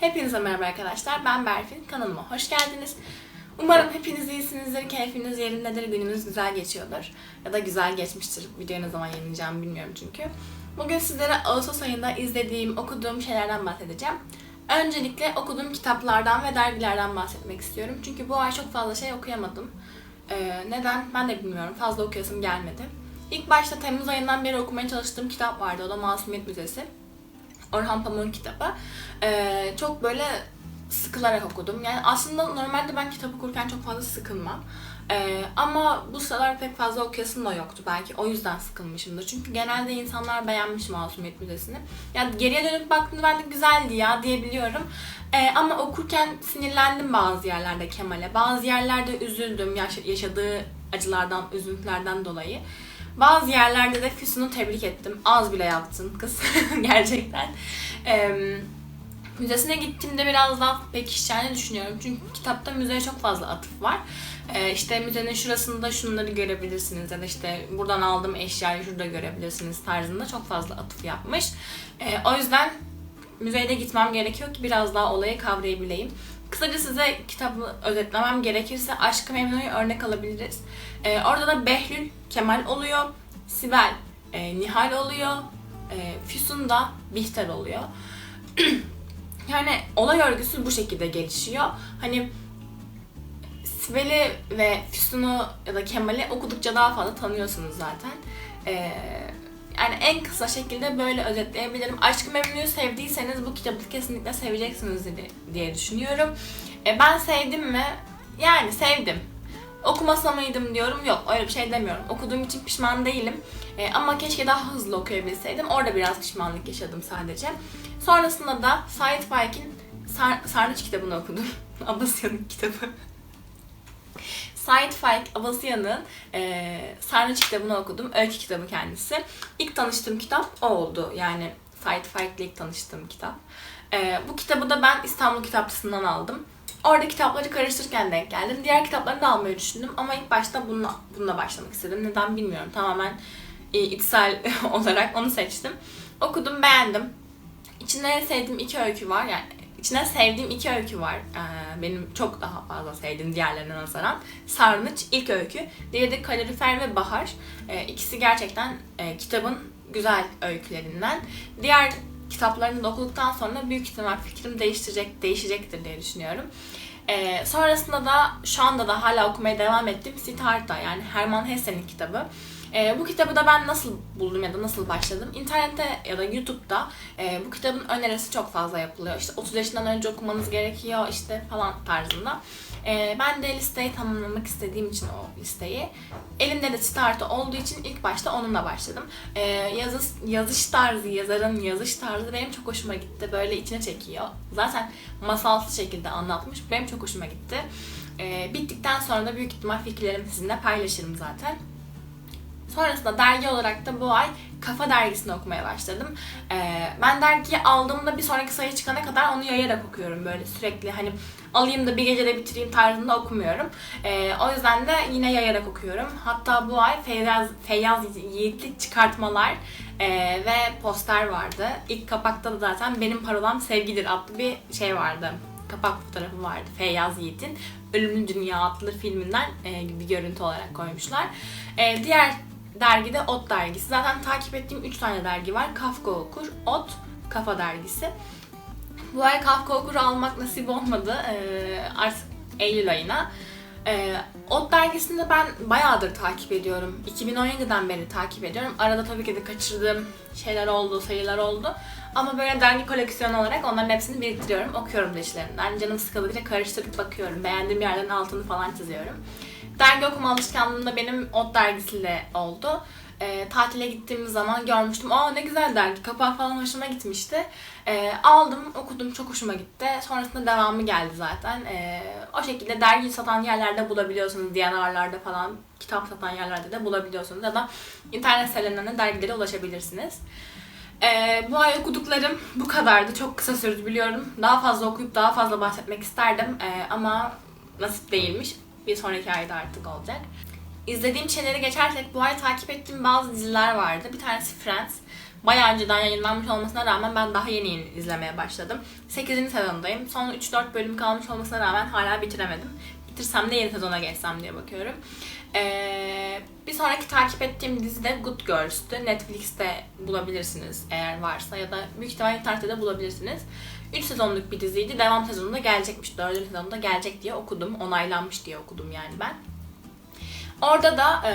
Hepinize merhaba arkadaşlar. Ben Berfin. Kanalıma hoş geldiniz. Umarım hepiniz iyisinizdir, keyfiniz yerindedir, gününüz güzel geçiyordur. Ya da güzel geçmiştir. Videoyu ne zaman yayınlayacağımı bilmiyorum çünkü. Bugün sizlere Ağustos ayında izlediğim, okuduğum şeylerden bahsedeceğim. Öncelikle okuduğum kitaplardan ve dergilerden bahsetmek istiyorum. Çünkü bu ay çok fazla şey okuyamadım. Ee, neden? Ben de bilmiyorum. Fazla okuyasım gelmedi. İlk başta Temmuz ayından beri okumaya çalıştığım kitap vardı. O da Masumiyet Müzesi. Orhan Pamuk'un kitabı. Ee, çok böyle sıkılarak okudum. Yani aslında normalde ben kitap okurken çok fazla sıkılmam. Ee, ama bu sıralar pek fazla okuyasım da yoktu belki. O yüzden sıkılmışımdır. Çünkü genelde insanlar beğenmiş Masumiyet Müzesi'ni. Yani geriye dönüp baktığımda ben de güzeldi ya diyebiliyorum. Ee, ama okurken sinirlendim bazı yerlerde Kemal'e. Bazı yerlerde üzüldüm yaş- yaşadığı acılardan, üzüntülerden dolayı. Bazı yerlerde de Füsun'u tebrik ettim. Az bile yaptın kız gerçekten. Ee, müzesine gittiğimde biraz daha pekişeceğini düşünüyorum. Çünkü kitapta müzeye çok fazla atıf var. Ee, işte müzenin şurasında şunları görebilirsiniz ya da işte buradan aldığım eşyayı şurada görebilirsiniz tarzında çok fazla atıf yapmış. Ee, o yüzden müzeye de gitmem gerekiyor ki biraz daha olayı kavrayabileyim. Kısaca size kitabı özetlemem gerekirse Aşkı Memnu'yu örnek alabiliriz. Ee, orada da Behlül Kemal oluyor, Sibel e, Nihal oluyor, e, Füsun da Bihter oluyor. yani olay örgüsü bu şekilde gelişiyor. Hani Sibel'i ve Füsun'u ya da Kemal'i okudukça daha fazla tanıyorsunuz zaten. Ee, yani en kısa şekilde böyle özetleyebilirim. Aşkı Memnu'yu sevdiyseniz bu kitabı kesinlikle seveceksiniz diye- düşünüyorum. E, ben sevdim mi? Yani sevdim. Okumasa mıydım diyorum. Yok öyle bir şey demiyorum. Okuduğum için pişman değilim. E, ama keşke daha hızlı okuyabilseydim. Orada biraz pişmanlık yaşadım sadece. Sonrasında da Said Faik'in Sar Sarnıç kitabını okudum. Abasya'nın kitabı. Said Faik Abasıyan'ın e, Sarnıç kitabını okudum. Öykü kitabı kendisi. İlk tanıştığım kitap o oldu. Yani Said Faik'le ilk tanıştığım kitap. E, bu kitabı da ben İstanbul Kitapçısı'ndan aldım. Orada kitapları karıştırırken denk geldim. Diğer kitapları da almayı düşündüm ama ilk başta bununla, bununla başlamak istedim. Neden bilmiyorum. Tamamen e, içsel olarak onu seçtim. Okudum, beğendim. İçinde sevdiğim iki öykü var. Yani içinde sevdiğim iki öykü var. Ee, benim çok daha fazla sevdiğim diğerlerine nazaran. Sarnıç ilk öykü. Diğeri de Kalorifer ve Bahar. Ee, ikisi gerçekten e, kitabın güzel öykülerinden. Diğer kitaplarını okuduktan sonra büyük ihtimal fikrim değiştirecek, değişecektir diye düşünüyorum. Ee, sonrasında da şu anda da hala okumaya devam ettiğim Siddhartha yani Hermann Hesse'nin kitabı. Ee, bu kitabı da ben nasıl buldum ya da nasıl başladım? İnternette ya da YouTube'da e, bu kitabın önerisi çok fazla yapılıyor. İşte 30 yaşından önce okumanız gerekiyor işte falan tarzında. Ee, ben de listeyi tamamlamak istediğim için o listeyi. Elimde de Siddhartha olduğu için ilk başta onunla başladım. Ee, yazış, yazış tarzı, yazarın yazış tarzı benim çok hoşuma gitti. Böyle içine çekiyor. Zaten masalsı şekilde anlatmış. Benim çok hoşuma gitti. Ee, bittikten sonra da büyük ihtimal fikirlerimi sizinle paylaşırım zaten. Sonrasında dergi olarak da bu ay Kafa dergisini okumaya başladım. Ee, ben dergiyi aldığımda bir sonraki sayı çıkana kadar onu yayarak okuyorum böyle sürekli hani alayım da bir gecede bitireyim tarzında okumuyorum. Ee, o yüzden de yine yayarak okuyorum. Hatta bu ay Feyyaz, Feyyaz Yiğitlik çıkartmalar e, ve poster vardı. İlk kapakta da zaten Benim Parolam Sevgidir adlı bir şey vardı. Kapak fotoğrafı vardı Feyyaz Yiğit'in Ölümlü Dünya adlı filminden e, bir görüntü olarak koymuşlar. E, diğer dergide Ot dergisi. Zaten takip ettiğim 3 tane dergi var. Kafka Okur, Ot, Kafa dergisi. Bu ay Kafka Okur'u almak nasip olmadı. Ee, artık Eylül ayına. Ee, Ot dergisini de ben bayağıdır takip ediyorum. 2017'den beri takip ediyorum. Arada tabii ki de kaçırdığım şeyler oldu, sayılar oldu. Ama böyle dergi koleksiyonu olarak onların hepsini biriktiriyorum. Okuyorum da içlerinden. Canım sıkıldıkça karıştırıp bakıyorum. Beğendiğim yerlerin altını falan çiziyorum. Dergi okuma alışkanlığım da benim Ot dergisiyle oldu. Ee, tatile gittiğimiz zaman görmüştüm. Aa ne güzel dergi. Kapağı falan hoşuma gitmişti. Ee, aldım, okudum. Çok hoşuma gitti. Sonrasında devamı geldi zaten. Ee, o şekilde dergi satan yerlerde bulabiliyorsunuz. DNR'larda falan kitap satan yerlerde de bulabiliyorsunuz. Ya da internet sitelerinden de dergilere ulaşabilirsiniz. Ee, bu ay okuduklarım bu kadardı. Çok kısa sürdü biliyorum. Daha fazla okuyup daha fazla bahsetmek isterdim. Ee, ama nasip değilmiş. Bir sonraki ayda artık olacak. İzlediğim şeyleri geçersek bu ay takip ettiğim bazı diziler vardı. Bir tanesi Friends. bayağı önceden yayınlanmış olmasına rağmen ben daha yeni yeni izlemeye başladım. 8. sezondayım. Son 3-4 bölüm kalmış olmasına rağmen hala bitiremedim. Bitirsem de yeni sezona geçsem diye bakıyorum. Ee, bir sonraki takip ettiğim dizi de Good Girls'tü. Netflix'te bulabilirsiniz eğer varsa ya da büyük ihtimalle internette de bulabilirsiniz. 3 sezonluk bir diziydi. Devam sezonunda gelecekmiş. 4. sezonunda gelecek diye okudum. Onaylanmış diye okudum yani ben. Orada da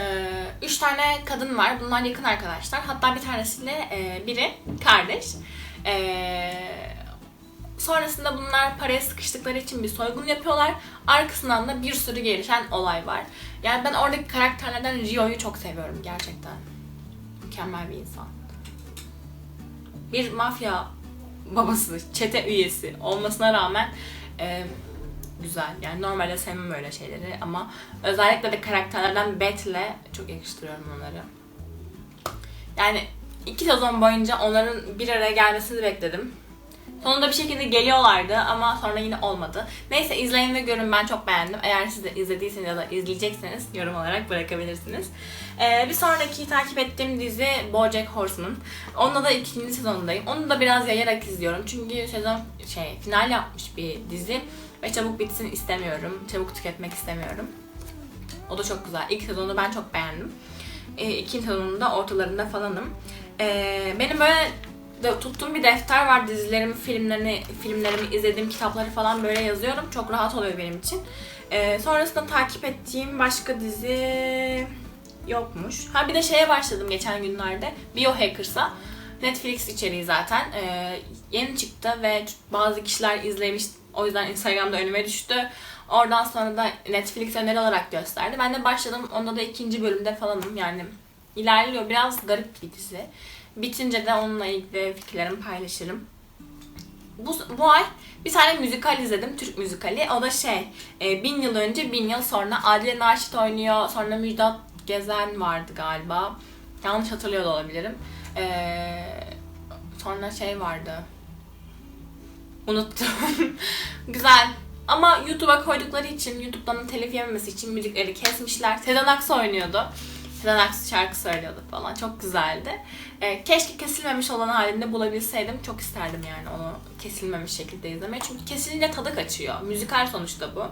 3 tane kadın var. Bunlar yakın arkadaşlar. Hatta bir tanesiyle e, biri kardeş. E, sonrasında bunlar paraya sıkıştıkları için bir soygun yapıyorlar. Arkasından da bir sürü gelişen olay var. Yani ben oradaki karakterlerden Rio'yu çok seviyorum gerçekten. Mükemmel bir insan. Bir mafya babası, çete üyesi olmasına rağmen e, güzel. Yani normalde sevmem öyle şeyleri ama özellikle de karakterlerden Beth'le çok yakıştırıyorum onları. Yani iki sezon boyunca onların bir araya gelmesini bekledim. Sonunda bir şekilde geliyorlardı ama sonra yine olmadı. Neyse izleyin ve görün ben çok beğendim. Eğer siz de izlediyseniz ya da izleyecekseniz yorum olarak bırakabilirsiniz. Ee, bir sonraki takip ettiğim dizi BoJack Horseman. Onunla da ikinci sezonundayım. Onu da biraz yayarak izliyorum. Çünkü sezon şey final yapmış bir dizi. Ve çabuk bitsin istemiyorum. Çabuk tüketmek istemiyorum. O da çok güzel. İlk sezonu ben çok beğendim. E, ikinci sezonunda ortalarında falanım. E, benim böyle de, tuttuğum bir defter var. Dizilerimi, filmlerini, filmlerimi izlediğim kitapları falan böyle yazıyorum. Çok rahat oluyor benim için. E, sonrasında takip ettiğim başka dizi yokmuş. Ha bir de şeye başladım geçen günlerde. Biohackers'a. Netflix içeriği zaten. E, yeni çıktı ve bazı kişiler izlemiş. O yüzden Instagram'da önüme düştü. Oradan sonra da Netflix öneri olarak gösterdi. Ben de başladım. Onda da ikinci bölümde falanım. Yani ilerliyor. Biraz garip bir dizi. Bitince de onunla ilgili fikirlerimi paylaşırım. Bu, bu ay bir tane müzikal izledim. Türk müzikali. O da şey, e, bin yıl önce, bin yıl sonra Adile Naşit oynuyor. Sonra Müjdat Gezen vardı galiba. Yanlış hatırlıyor da olabilirim. E, sonra şey vardı. Unuttum. Güzel. Ama YouTube'a koydukları için, YouTube'dan telif yememesi için müzikleri kesmişler. Sezen Aksu oynuyordu. Sezen Aksu şarkı söylüyordu falan. Çok güzeldi. Ee, keşke kesilmemiş olan halinde bulabilseydim. Çok isterdim yani onu kesilmemiş şekilde izlemeyi. Çünkü kesilince tadı kaçıyor. Müzikal sonuçta bu.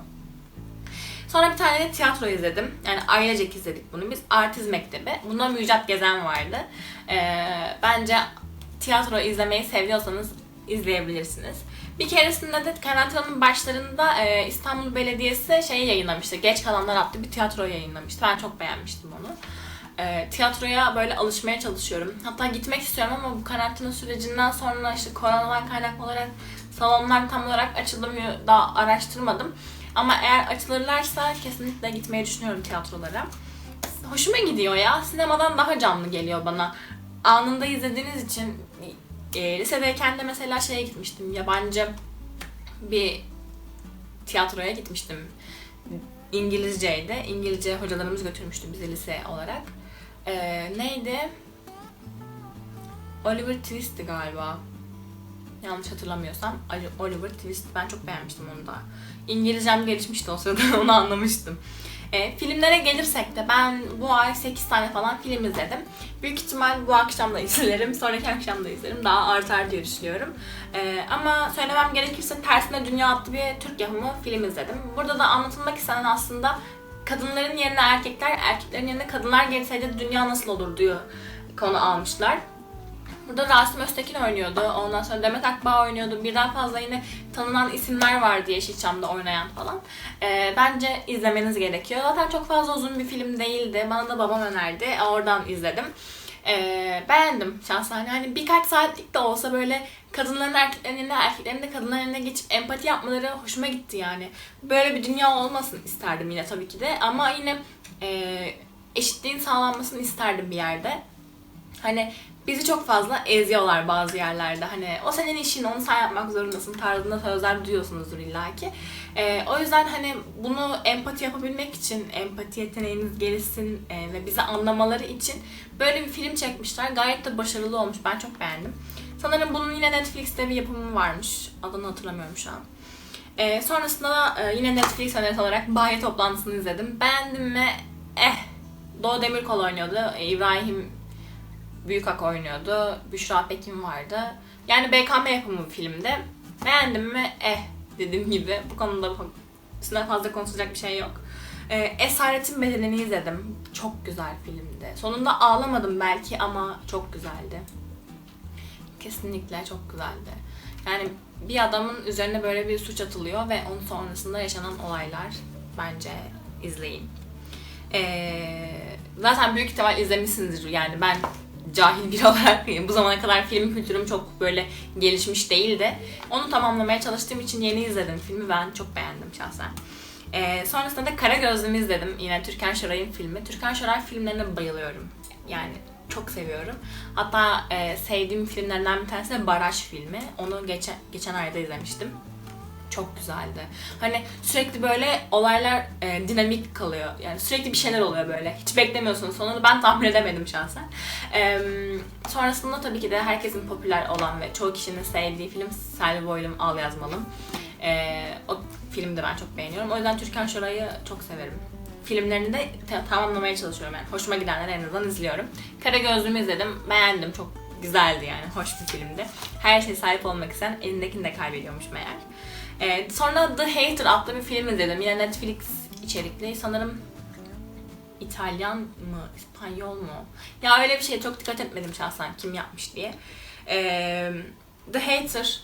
Sonra bir tane de tiyatro izledim. Yani ailecek izledik bunu biz. Artiz Mektebi. Bunda Müjdat Gezen vardı. Ee, bence tiyatro izlemeyi seviyorsanız izleyebilirsiniz. Bir keresinde de karantinanın başlarında e, İstanbul Belediyesi şey yayınlamıştı. Geç kalanlar adlı bir tiyatro yayınlamıştı. Ben çok beğenmiştim onu. E, tiyatroya böyle alışmaya çalışıyorum. Hatta gitmek istiyorum ama bu karantina sürecinden sonra işte koronadan kaynaklı olarak salonlar tam olarak açılmıyor. Daha araştırmadım. Ama eğer açılırlarsa kesinlikle gitmeyi düşünüyorum tiyatrolara. Hoşuma gidiyor ya. Sinemadan daha canlı geliyor bana. Anında izlediğiniz için e, lisedeyken de mesela şeye gitmiştim. Yabancı bir tiyatroya gitmiştim. İngilizceydi. İngilizce hocalarımız götürmüştü bizi lise olarak. E, neydi? Oliver Twist'ti galiba. Yanlış hatırlamıyorsam Oliver Twist. Ben çok beğenmiştim onu da. İngilizcem gelişmişti o sırada onu anlamıştım. E, filmlere gelirsek de ben bu ay 8 tane falan film izledim. Büyük ihtimal bu akşam da izlerim, sonraki akşam da izlerim. Daha artar diye düşünüyorum. E, ama söylemem gerekirse Tersine Dünya adlı bir Türk yapımı film izledim. Burada da anlatılmak istenen aslında kadınların yerine erkekler, erkeklerin yerine kadınlar gelseydi dünya nasıl olur diyor konu almışlar. Burada Rasim Öztekin oynuyordu. Ondan sonra Demet Akbağ oynuyordu. Birden fazla yine tanınan isimler vardı Yeşilçam'da oynayan falan. Ee, bence izlemeniz gerekiyor. Zaten çok fazla uzun bir film değildi. Bana da babam önerdi. Oradan izledim. Ee, beğendim şahsen. Hani birkaç saatlik de olsa böyle kadınların erkeklerin erkeklerin de kadınların eline geçip empati yapmaları hoşuma gitti yani. Böyle bir dünya olmasın isterdim yine tabii ki de. Ama yine e, eşitliğin sağlanmasını isterdim bir yerde. Hani bizi çok fazla eziyorlar bazı yerlerde. Hani o senin işin, onu sen yapmak zorundasın tarzında sözler duyuyorsunuzdur illaki. Ee, o yüzden hani bunu empati yapabilmek için, empati yeteneğiniz gelişsin e, ve bizi anlamaları için böyle bir film çekmişler. Gayet de başarılı olmuş. Ben çok beğendim. Sanırım bunun yine Netflix'te bir yapımı varmış. Adını hatırlamıyorum şu an. Ee, sonrasında da e, yine Netflix önerisi olarak Bayi Toplantısı'nı izledim. Beğendim mi? Eh. Doğu Demirkol oynuyordu. İbrahim Büyükak oynuyordu. Büşra Pekin vardı. Yani BKM yapımı bir filmdi. Beğendim mi? Eh dediğim gibi. Bu konuda üstüne fazla konuşacak bir şey yok. Ee, Esaretin Bedenini izledim. Çok güzel filmdi. Sonunda ağlamadım belki ama çok güzeldi. Kesinlikle çok güzeldi. Yani bir adamın üzerine böyle bir suç atılıyor ve onun sonrasında yaşanan olaylar bence izleyin. Ee, zaten büyük ihtimal izlemişsinizdir yani ben cahil biri olarak bu zamana kadar film kültürüm çok böyle gelişmiş değildi. Onu tamamlamaya çalıştığım için yeni izledim filmi ben çok beğendim şahsen. Ee, sonrasında da Kara Gözlüm'ü izledim. Yine Türkan Şoray'ın filmi. Türkan Şoray filmlerine bayılıyorum. Yani çok seviyorum. Hatta e, sevdiğim filmlerden bir tanesi de Baraj filmi. Onu geçen geçen ayda izlemiştim. Çok güzeldi. Hani sürekli böyle olaylar e, dinamik kalıyor. Yani sürekli bir şeyler oluyor böyle. Hiç beklemiyorsunuz sonunu. Ben tahmin edemedim şahsen. E, sonrasında tabii ki de herkesin popüler olan ve çoğu kişinin sevdiği film Selvi Boylum Al Yazmalım. E, o filmi de ben çok beğeniyorum. O yüzden Türkan Şoray'ı çok severim filmlerini de ta- tamamlamaya çalışıyorum yani. Hoşuma gidenleri en azından izliyorum. Kara Gözlüm'ü izledim. Beğendim. Çok güzeldi yani. Hoş bir filmdi. Her şeye sahip olmak isteyen elindekini de kaybediyormuş meğer. Ee, sonra The Hater adlı bir film izledim. Yine Netflix içerikli. Sanırım İtalyan mı, İspanyol mu? Ya öyle bir şey çok dikkat etmedim şahsen kim yapmış diye. Ee, The Hater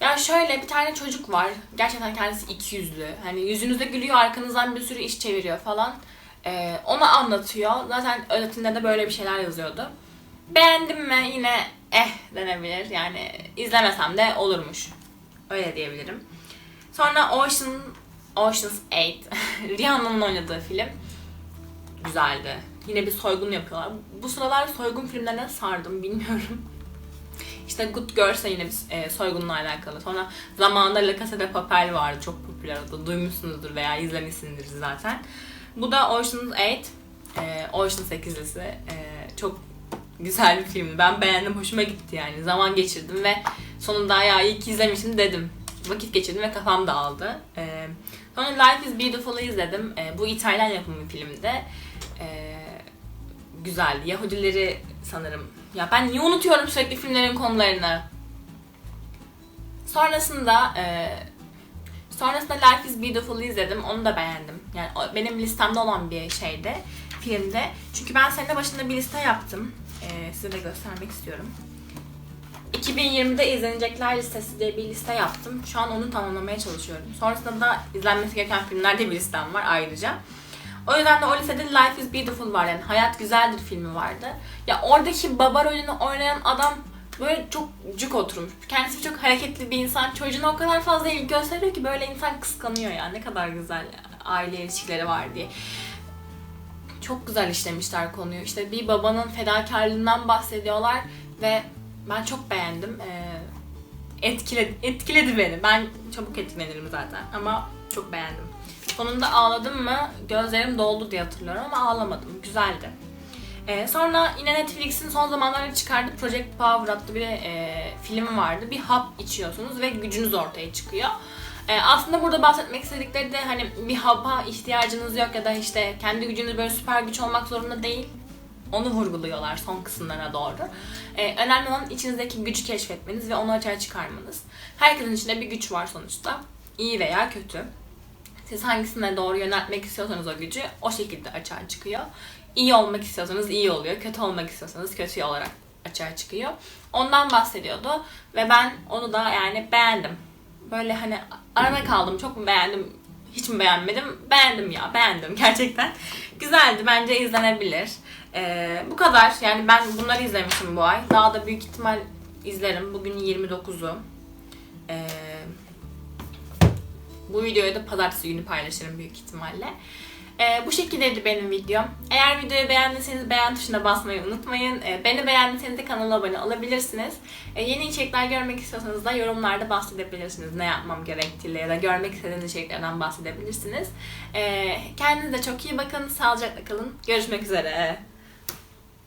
ya şöyle bir tane çocuk var. Gerçekten kendisi iki yüzlü. Hani yüzünüzde gülüyor, arkanızdan bir sürü iş çeviriyor falan. Ee, onu anlatıyor. Zaten özetinde de böyle bir şeyler yazıyordu. Beğendim mi? Yine eh denebilir. Yani izlemesem de olurmuş. Öyle diyebilirim. Sonra Ocean, Ocean's 8. Rihanna'nın oynadığı film. Güzeldi. Yine bir soygun yapıyorlar. Bu sıralar soygun filmlerine sardım bilmiyorum. İşte Good Girls de yine bir e, soygunla alakalı. Sonra zamanında La Casa de Papel vardı. Çok popüler oldu. Duymuşsunuzdur veya izlemişsinizdir zaten. Bu da Ocean's 8. E, Ocean's 8'lisi. E, çok güzel bir filmdi. Ben beğendim. Hoşuma gitti yani. Zaman geçirdim ve sonunda ya iyi ki izlemişim dedim. Vakit geçirdim ve kafam dağıldı. E, sonra Life is Beautiful'ı izledim. E, bu İtalyan yapımı bir filmde. E, güzeldi. Yahudileri sanırım ya ben niye unutuyorum sürekli filmlerin konularını? Sonrasında e, sonrasında Life is Beautiful'ı izledim. Onu da beğendim. Yani o benim listemde olan bir şeydi. Filmde. Çünkü ben senin başında bir liste yaptım. E, size de göstermek istiyorum. 2020'de izlenecekler listesi diye bir liste yaptım. Şu an onu tamamlamaya çalışıyorum. Sonrasında da izlenmesi gereken filmlerde bir listem var ayrıca. O yüzden de o listede Life is Beautiful var yani Hayat Güzeldir filmi vardı. Ya oradaki baba rolünü oynayan adam böyle çok cuk oturmuş. Kendisi çok hareketli bir insan. Çocuğuna o kadar fazla ilgi gösteriyor ki böyle insan kıskanıyor ya. Ne kadar güzel aile ilişkileri var diye. Çok güzel işlemişler konuyu. İşte bir babanın fedakarlığından bahsediyorlar ve ben çok beğendim. Ee, etkiledi, etkiledi beni. Ben çabuk etkilenirim zaten ama çok beğendim. Sonunda ağladım mı gözlerim doldu diye hatırlıyorum ama ağlamadım. Güzeldi. Ee, sonra yine Netflix'in son zamanlarda çıkardığı Project Power adlı bir e, filmi vardı. Bir hap içiyorsunuz ve gücünüz ortaya çıkıyor. Ee, aslında burada bahsetmek istedikleri de hani bir hapa ihtiyacınız yok ya da işte kendi gücünüz böyle süper güç olmak zorunda değil. Onu vurguluyorlar son kısımlara doğru. Ee, önemli olan içinizdeki gücü keşfetmeniz ve onu açığa çıkarmanız. Herkesin içinde bir güç var sonuçta. İyi veya kötü. Siz hangisine doğru yöneltmek istiyorsanız o gücü o şekilde açığa çıkıyor. İyi olmak istiyorsanız iyi oluyor. Kötü olmak istiyorsanız kötü olarak açığa çıkıyor. Ondan bahsediyordu ve ben onu da yani beğendim. Böyle hani arada kaldım. Çok mu beğendim? Hiç mi beğenmedim? Beğendim ya. Beğendim gerçekten. Güzeldi. Bence izlenebilir. Ee, bu kadar. Yani ben bunları izlemişim bu ay. Daha da büyük ihtimal izlerim. Bugün 29'u. Ee, bu videoyu da pazartesi günü paylaşırım büyük ihtimalle. Ee, bu şekildeydi benim videom. Eğer videoyu beğendiyseniz beğen tuşuna basmayı unutmayın. Ee, beni beğendiyseniz de kanala abone olabilirsiniz. Ee, yeni içerikler görmek istiyorsanız da yorumlarda bahsedebilirsiniz. Ne yapmam gerektiğiyle ya da görmek istediğiniz içeriklerden bahsedebilirsiniz. Ee, kendinize çok iyi bakın. Sağlıcakla kalın. Görüşmek üzere.